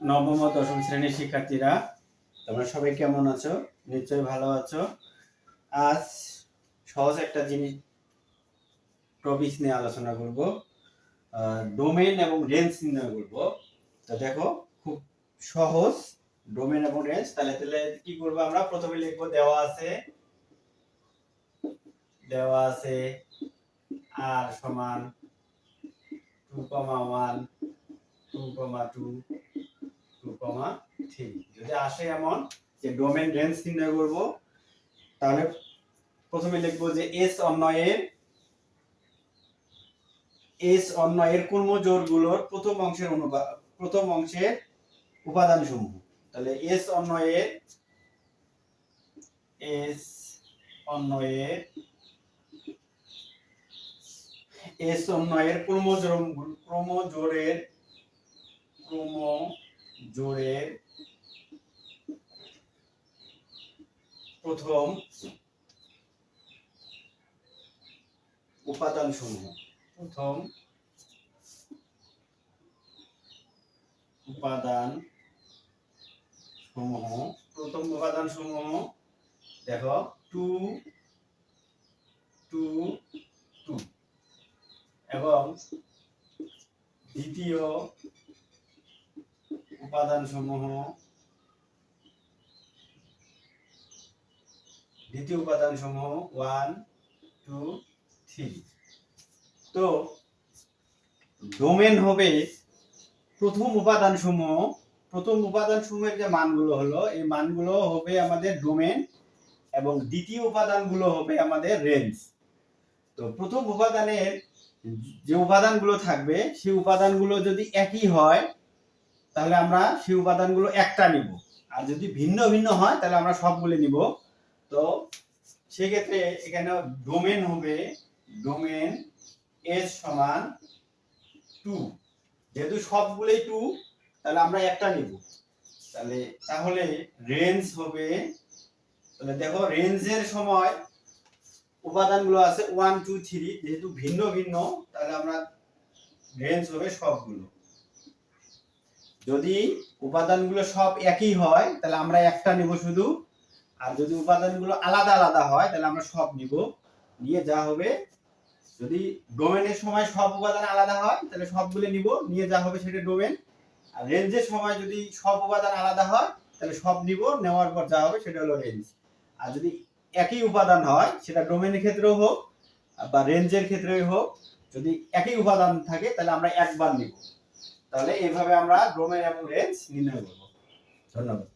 নবম ও দশম শ্রেণির শিক্ষার্থীরা, তোমরা সবাই কেমন আছো? নিশ্চয়ই ভালো আছো। আজ সহজ একটা জিনিস টপিক নিয়ে আলোচনা করব। ডোমেন এবং রেঞ্জ নির্ণয় করব। তো দেখো, খুব সহজ। ডোমেন এবং রেঞ্জ তাহলে তাহলে কি করব আমরা? প্রথমে লিখব, দেওয়া আছে দেওয়া আছে আর সমান two comma one two comma two comma three. যদি আসে এমন যে ডোমেন রেঞ্জ নির্ণয় করব, তাহলে প্রথমে লিখব যে এস অন্যয়ের এস অন্যয়ের কর্মজোরগুলোর প্রথম অংশের অনুপাত প্রথম অংশের উপাদান সমূহ তাহলে এস অন্যয়ের এস অন্যয়ের এস অন্যয়ের ক্রোমোজোরের প্রথম উপাদান সমূহ প্রথম উপাদান সমূহ প্রথম উপাদান সমূহ দেখো, টু টু টু। এবং দ্বিতীয় উপাদান সমূহ দ্বিতীয় উপাদান সমূহ ওয়ান টু থ্রি তো ডোমেন হবে প্রথম উপাদান সমূহ প্রথম উপাদান সমূহের যে মানগুলো হলো, এই মানগুলো হবে আমাদের ডোমেন এবং দ্বিতীয় উপাদানগুলো হবে আমাদের রেঞ্জ তো প্রথম উপাদানের যে উপাদানগুলো থাকবে, সেই উপাদানগুলো যদি একই হয় তাহলে আমরা সেই উপাদানগুলো একটা নিব। আর যদি ভিন্ন ভিন্ন হয়, তাহলে আমরা সবগুলো নিব। তো সেক্ষেত্রে এখানে ডোমেন হবে ডোমেন এস সমান টু যেহেতু সবগুলোই টু তাহলে আমরা একটা নিব। তাহলে তাহলে রেঞ্জ হবে, তাহলে দেখো রেঞ্জের সময় উপাদানগুলো আছে ওয়ান টু থ্রি যেহেতু ভিন্ন ভিন্ন, তাহলে আমরা রেঞ্জ হবে সবগুলো। যদি উপাদানগুলো সব একই হয়, তাহলে আমরা একটা নিব শুধু। আর যদি উপাদানগুলো আলাদা আলাদা হয়, তাহলে আমরা সব নিব। নিয়ে যা হবে, যদি ডোমেনের সময় সব উপাদান আলাদা হয়, তাহলে সবগুলো নিব। নিয়ে যা হবে সেটা ডোমেন আর রেঞ্জের সময় যদি সব উপাদান আলাদা হয়, তাহলে সব নিব। নেওয়ার পর যা হবে সেটা হলো রেঞ্জ আর যদি একই উপাদান হয়, সেটা ডোমেনের ক্ষেত্রেও হোক, বা রেঞ্জের ক্ষেত্রেই হোক, যদি একই উপাদান থাকে, তাহলে আমরা একবার নিব। তাহলে এইভাবে আমরা ডোমেন এবং রেঞ্জ নির্ণয় করব। ধন্যবাদ।